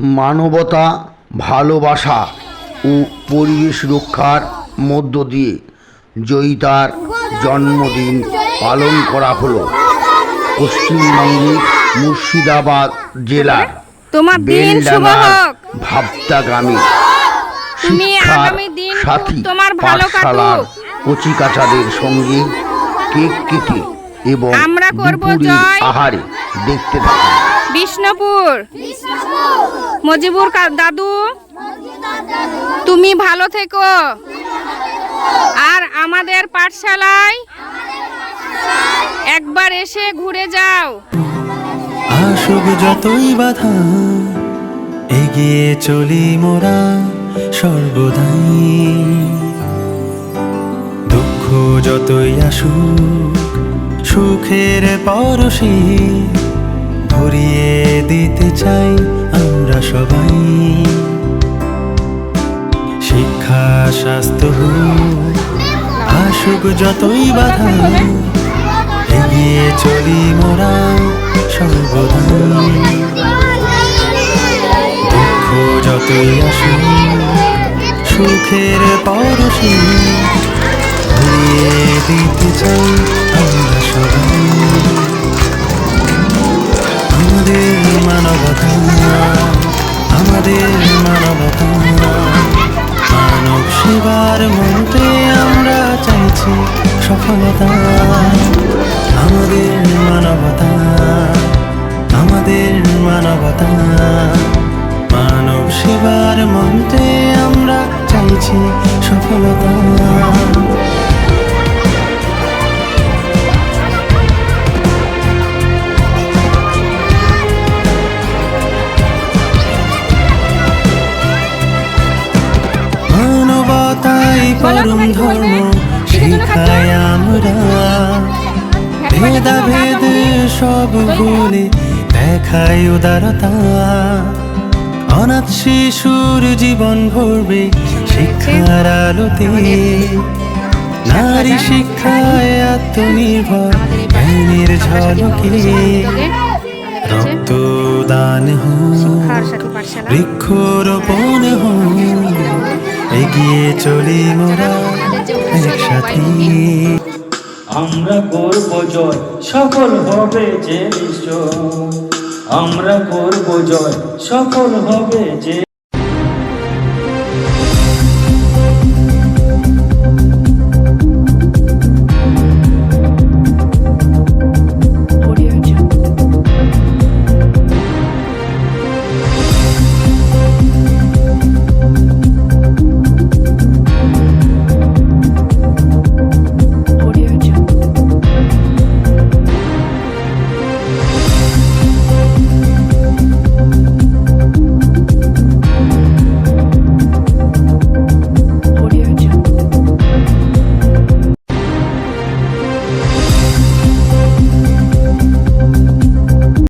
মানবতা ভালোবাসা ও পরিবেশ রক্ষার মধ্য দিয়ে জয়িতার জন্মদিন পালন করা হলো পশ্চিমবঙ্গের মুর্শিদাবাদ জেলার তোমার দিন শুভ হোক ভাবতা গ্রামে তুমি শিক্ষার আগামী দিন সাথী তোমার ভালো পাঠশালার কাটুক। কচিকাচাদের সঙ্গে কেক কেটে এবং আমরা করব জয়। আহারে দেখতে থাকুন বিষ্ণুপুর। মজিবুর দাদু, তুমি ভালো থেকো। আর আমাদের পাঠশালায় একবার এসে ঘুরে যাও। আসুক যতই বাধা, এগিয়ে চলি মোরা সর্বদাই। দুঃখ যতই আসুক, সুখের পরশে ভরিয়ে দিতে চাই আমরা সবাই। শিক্ষা স্বাস্থ্য হোক, আসুক যতই বাধা এগিয়ে চলি মোরা সর্বদাই। দুঃখ যতই আসুক সুখের পরশে ভরিয়ে দিতে চাই আমরা মানব মনতে আমরা চাইছি সফলতা। আমাদের মানবতা আমাদের মানবতা। মানব সেবার মনতে আমরা চাইছি সফলতা। পরম ধর্ম শিখায় আমরা ভেদা ভেদ সব ভুলে দেখায় উদারতা। অনাথ শিশুর জীবন ভরবে শিক্ষার আলোতে। নারী শিক্ষায় আত্মনির্ভর জ্ঞানের ঝলকে। রক্তদান হোক বৃক্ষরোপণ হোক এগিয়ে চলি মোরা একসাথে। আমরা করব জয়, সফল হবে যে নিশ্চয়। আমরা করব জয়, সফল হবে যে